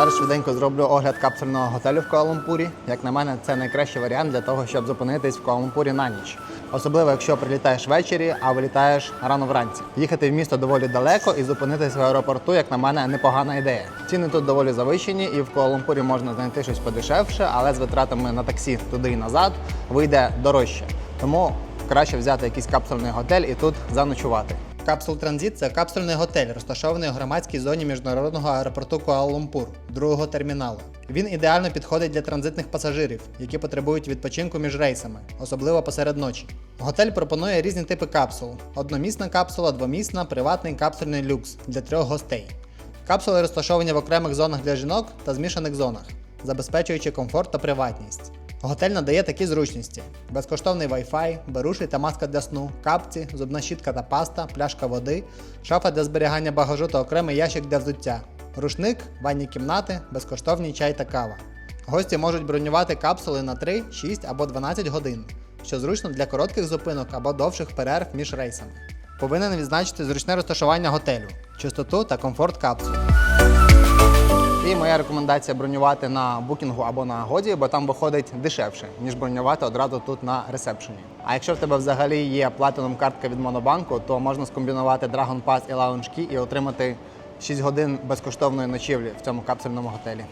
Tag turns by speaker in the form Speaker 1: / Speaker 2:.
Speaker 1: Зараз швиденько зроблю огляд капсульного готелю в Куала-Лумпурі. Як на мене, це найкращий варіант для того, щоб зупинитись в Куала-Лумпурі на ніч. Особливо, якщо прилітаєш ввечері, а вилітаєш рано вранці. Їхати в місто доволі далеко і зупинитись в аеропорту, як на мене, непогана ідея. Ціни тут доволі завищені, і в Куала-Лумпурі можна знайти щось подешевше, але з витратами на таксі туди і назад вийде дорожче. Тому краще взяти якийсь капсульний готель і тут заночувати. Капсул Транзит це капсульний готель, розташований у громадській зоні міжнародного аеропорту Куала-Лумпур, другого терміналу. Він ідеально підходить для транзитних пасажирів, які потребують відпочинку між рейсами, особливо посеред ночі. Готель пропонує різні типи капсул: одномісна капсула, двомісна, приватний капсульний люкс для трьох гостей. Капсули розташовані в окремих зонах для жінок та змішаних зонах, забезпечуючи комфорт та приватність. Готель надає такі зручності: безкоштовний Wi-Fi, беруші та маска для сну, капці, зубна щітка та паста, пляшка води, шафа для зберігання багажу та окремий ящик для взуття, рушник, ванні кімнати, безкоштовний чай та кава. Гості можуть бронювати капсули на 3, 6 або 12 годин, що зручно для коротких зупинок або довших перерв між рейсами. Повинен відзначити зручне розташування готелю, чистоту та комфорт капсул. І моя рекомендація бронювати на букінгу або на годі, бо там виходить дешевше, ніж бронювати одразу тут на ресепшені. А якщо в тебе взагалі є платином картка від Монобанку, то можна скомбінувати Dragon Pass і Lounge Key і отримати 6 годин безкоштовної ночівлі в цьому капсульному готелі.